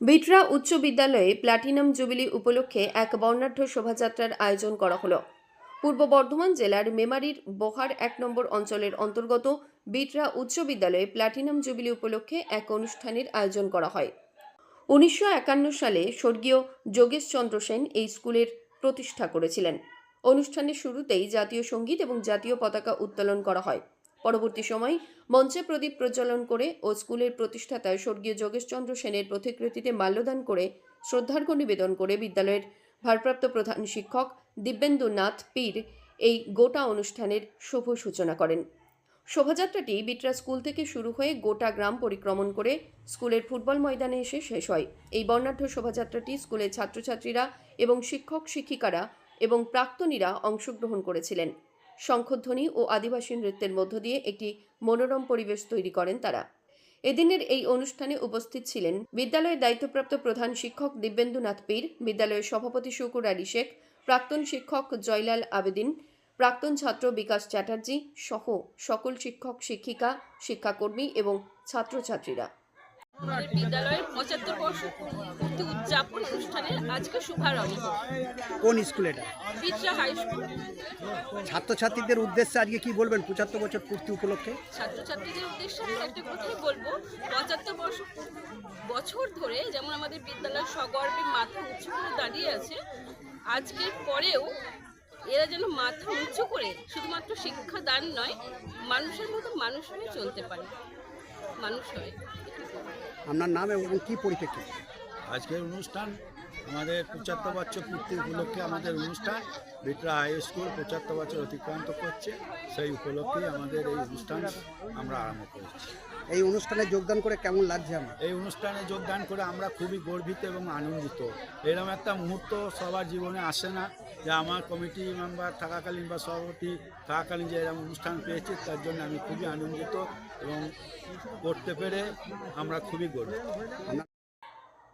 বিটরা উচ্চ বিদ্যালয়ে platinum jubilee উপলক্ষে এক বর্ণাঢ্য শোভাযাত্রার আয়োজন করা হলো। পূর্ব বর্ধমান জেলার মেমারির বহার এক নম্বর অঞ্চলের অন্তর্গত বিটরা উচ্চ বিদ্যালয়ে প্ল্যাটিনাম জুবিলি উপলক্ষে এক অনুষ্ঠানের আয়োজন করা হয়। উনিশশো একান্ন সালে স্বর্গীয় যোগেশচন্দ্র সেন এই স্কুলের প্রতিষ্ঠা করেছিলেন। অনুষ্ঠানের শুরুতেই জাতীয় সংগীত এবং জাতীয় পতাকা উত্তোলন করা হয়। পরবর্তী সময় মঞ্চে প্রদীপ প্রজ্বলন করে ও স্কুলের প্রতিষ্ঠাতা স্বর্গীয় যোগেশচন্দ্র সেনের প্রতিকৃতিতে মাল্যদান করে শ্রদ্ধার্ঘ্য নিবেদন করে বিদ্যালয়ের ভারপ্রাপ্ত প্রধান শিক্ষক দিব্যেন্দু নাথ পীর এই গোটা অনুষ্ঠানের শুভ সূচনা করেন। শোভাযাত্রাটি বিটরা স্কুল থেকে শুরু হয়ে গোটা গ্রাম পরিক্রমণ করে স্কুলের ফুটবল ময়দানে এসে শেষ হয়। এই বর্ণাঢ্য শোভাযাত্রাটি স্কুলের ছাত্রছাত্রীরা এবং শিক্ষক শিক্ষিকারা এবং প্রাক্তনীরা অংশগ্রহণ করেছিলেন। শঙ্খধ্বনি ও আদিবাসী নৃত্যের মধ্য দিয়ে একটি মনোরম পরিবেশ তৈরি করেন তারা। এদিনের এই অনুষ্ঠানে উপস্থিত ছিলেন বিদ্যালয়ের দায়িত্বপ্রাপ্ত প্রধান শিক্ষক দিব্যেন্দুনাথ পীর, বিদ্যালয়ের সভাপতি শুকুর আলী শেখ, প্রাক্তন শিক্ষক জয়লাল আবেদিন, প্রাক্তন ছাত্র বিকাশ চ্যাটার্জি সহ সকল শিক্ষক, শিক্ষিকা, শিক্ষাকর্মী এবং ছাত্রছাত্রীরা। আমাদের বিদ্যালয়ের পঁচাত্তর উদযাপন অনুষ্ঠানের আজকে শুভারম্ভ। কোন স্কুল এটা? High school. ছাত্রছাত্রীদের উদ্দেশ্যে আজকে কি বলবেন? পঁচাত্তর বছর পূর্তি উপলক্ষে? ছাত্রছাত্রীদের উদ্দেশ্যে আমি একটা কথাই বলব। পঁচাত্তর বর্ষ বছর ধরে যেমন আমাদের বিদ্যালয় সগর্বে মাথা উঁচু করে দাঁড়িয়ে আছে আজকের পরেও এরা যেন মাথা উঁচু করে শুধুমাত্র শিক্ষা দান নয় মানুষের মতো মানুষ হয়ে চলতে পারে। মানুষ হয়। আপনার নাম এবং কি পরিপ্রেক্ষিতে? আজকের অনুষ্ঠান আমাদের পঁচাত্তর বছর পূর্তি উপলক্ষে আমাদের অনুষ্ঠান বিটরা হাই স্কুল পঁচাত্তর বছর অতিক্রান্ত করছে সেই উপলক্ষেই আমাদের এই অনুষ্ঠান আমরা আরম্ভ করেছি। এই অনুষ্ঠানে যোগদান করে কেমন লাগছে আমার? এই অনুষ্ঠানে যোগদান করে আমরা খুবই গর্বিত এবং আনন্দিত। এরকম একটা মুহূর্ত সবার জীবনে আসে না যে আমার কমিটি মেম্বার থাকাকালীন বা সভাপতি থাকাকালীন যে এরকম অনুষ্ঠান পেয়েছি তার জন্য আমি খুবই আনন্দিত এবং করতে পেরে আমরা খুবই গর্বিত।